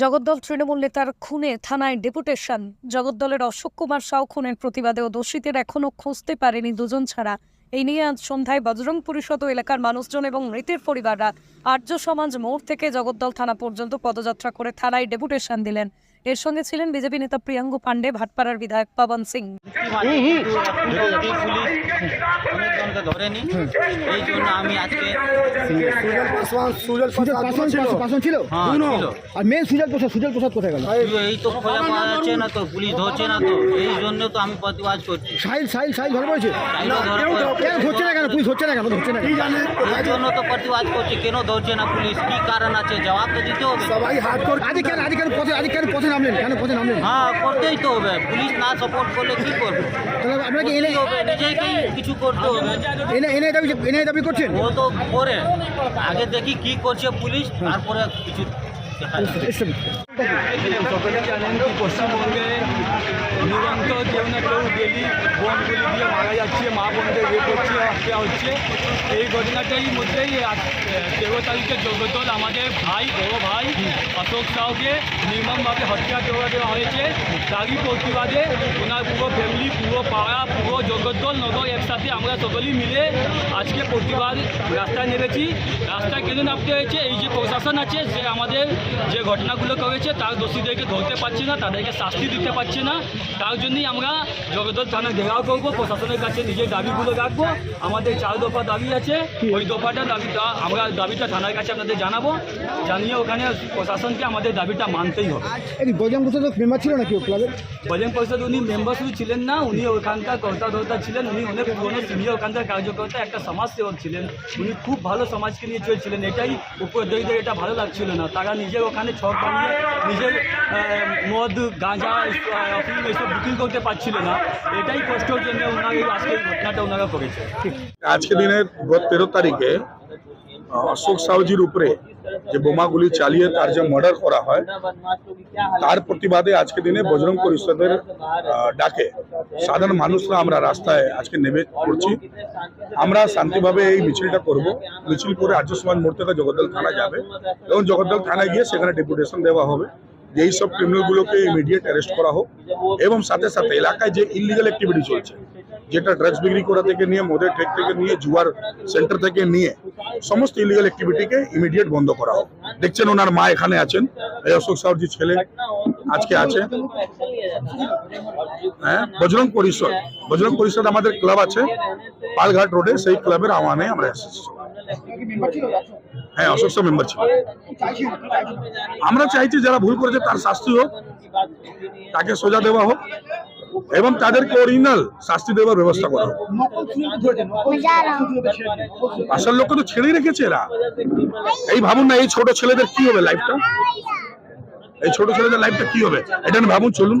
জগদ্দল তৃণমূল নেতার খুনে থানায় ডেপুটেশন। জগদ্দলের অশোক কুমার সাউ খুনের প্রতিবাদে ও দোষীদের এখনও খুঁজতে পারেনি দুজন ছাড়া। এই নিয়ে আজ সন্ধ্যায় বজরং পরিষদ এলাকার মানুষজন এবং মৃতের পরিবাররা আর্য সমাজ মোড় থেকে জগদ্দল থানা পর্যন্ত পদযাত্রা করে থানায় ডেপুটেশন দিলেন। এর সঙ্গে ছিলেন বিজেপি নেতা প্রিয়াঙ্গু পাণ্ডে ভাটপাড়ার বিধায়ক পবন সিং। পুলিশ ধরেনি এই জন্য আমি আজকে সুজল পাসওয়ান সুজল সুজল পাসওয়ান ছিল পাসওয়ান ছিল ছিল আর মেন সুজল প্রসাদ সুজল প্রসাদ কোথায় গেল এই তো খোঁজা পাওয়া যাচ্ছে না তো পুলিশ ধরছে না তো এই জন্য তো আমি প্রতিবাদ করছি সাহিল সাহিল সাহিল ধরা পড়েছে তাইলে ধরা পড়ে- কেন ধরছে না কেন পুলিশ ধরছে না কেন ধরছে না এই জন্য তো প্রতিবাদ করছি কেন ধরছে না পুলিশ কি কারণ আছে জবাব তো দিতে হবে সবাই হাত করে আজকে কেন আজকে কেন পথে আজকে কেন পথে নামলেন? কেন পথে নামলেন? হ্যাঁ করতেই তো হবে। পুলিশ না সাপোর্ট করলে কি করবে? তাহলে আপনাকে এনে হবে নিজেকেই কিছু করতে হবে। এনে এনে দাবি এনে দাবি করছেন? ও তো করে। আগে দেখি কি করছে পুলিশ তারপরে কিছু। পশ্চিমবঙ্গে নিরন্তর কেউ না কেউ ডেলি বোমগুলি দিয়ে মারা যাচ্ছে মা বোনদের রেপ হচ্ছে হচ্ছে এই ঘটনাটাই মধ্যেই তেরো তারিখে জগদল আমাদের ভাই বড় ভাই অশোক সাউকে নির্মমভাবে হত্যা করে দেওয়া হয়েছে তারই প্রতিবাদে ওনার পুরো ফ্যামিলি পুরো পাড়া পুরো জগদ্দল নগর একসাথে আমরা সকলেই মিলে আজকে প্রতিবাদ রাস্তায় নেমেছি। রাস্তায় কেন নামতে হয়েছে? এই যে প্রশাসন আছে, সে আমাদের যে ঘটনাগুলো করেছে তার দোষীদেরকে ধরতে পারছে না তাদেরকে শাস্তি দিতে পারছে না। তার জন্যই আমরা জগদ্দল থানা ঘেরাও করব প্রশাসনের কাছে নিজের দাবিগুলো রাখব। আমাদের চার দফা দাবি আছে ওই দফাটা দাবিটা আমরা দাবিটা থানার কাছে আপনাদের জানাব। জানিয়ে ওখানে প্রশাসনকে আমাদের দাবিটা মানতেই হবে। বজরং প্রসাদ মেম্বার ছিল ক্লাবের? ভজন পরিষদ উনি মেম্বার শুধু ছিলেন না উনি ওখানকার কর্তা ধর্তা ছিলেন উনি অনেক পুরনো সিনিয়র ওখানকার কার্যকর্তা একটা সমাজসেবক ছিলেন। উনি খুব ভালো সমাজকে নিয়ে চলছিলেন এটাই উপদেশদের এটা ভালো লাগছিল না। তারা নিজের ওখানে ছক বানিয়ে নিজের মদ, গাঁজা, অফিম এসব বিক্রি করতে পারছিল না। এটাই কষ্টের জন্য ওনার আজকে ঘটনাটা ওনারা করেছে। আজকে দিনের তেরো তারিখে অশোক সাউজির উপরে যে বোমাগুলি চালিয়ে তার যে মার্ডার করা হয়, তার প্রতিবাদে আজকে দিনে বজরং পরিষদের ডাকে। সাধারণ মানুষরা আমরা রাস্তায় আজকে নেমে পড়ছি। আমরা শান্তিভাবে এই মিছিলটা করব। মিছিল করে আর্য সমাজ মোড় থেকে জগদ্দল থানা যাবে এবং জগদ্দল থানায় গিয়ে সেখানে ডেপুটেশন দেওয়া হবে যে এই সব ক্রিমিনালগুলোকে ইমিডিয়েট অ্যারেস্ট করা হোক। এবং সাথে সাথে এলাকায় যে ইলিগাল অ্যাক্টিভিটি চলছে, যেটা ড্রাগস বিক্রি করা থেকে নিয়ে, মদের ঠেক থেকে নিয়ে, জুয়ার সেন্টার থেকে নিয়ে সমস্ত ইলিগাল অ্যাক্টিভিটিকে ইমিডিয়েট বন্ধ করা হোক। দেখছেন ওনার মা এখানে আছেন। অশোক সাহরজি ছেলে আজকে আছে। হ্যাঁ বজরং পরিষদ। বজরং পরিষদ আমাদের ক্লাব আছে। পালঘাট রোডে সেই ক্লাবের আহ্বানে আমরা এসেছি। হ্যাঁ অশোক মেম্বার ছিল। আমরা চাইছি যারা ভুল করেছে তার শাস্তি হোক, তাকে সোজা দেওয়া হোক। এবং তাদেরকে অরিজিনাল শাস্তি দেওয়ার ব্যবস্থা করা আসল লোককে তো ছেড়েই রেখেছে এরা। এই ভাবুন না, এই ছোট ছেলেদের কি হবে লাইফটা এই ছোট ছেলেদের লাইফটা কি হবে? এটা ভাবুন, চলুন।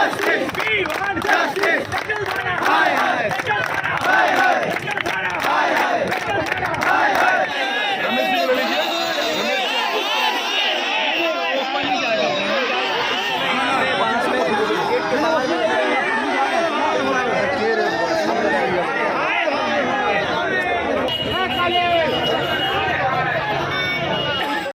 justice! We want justice! Hi, hi! Hi, hi!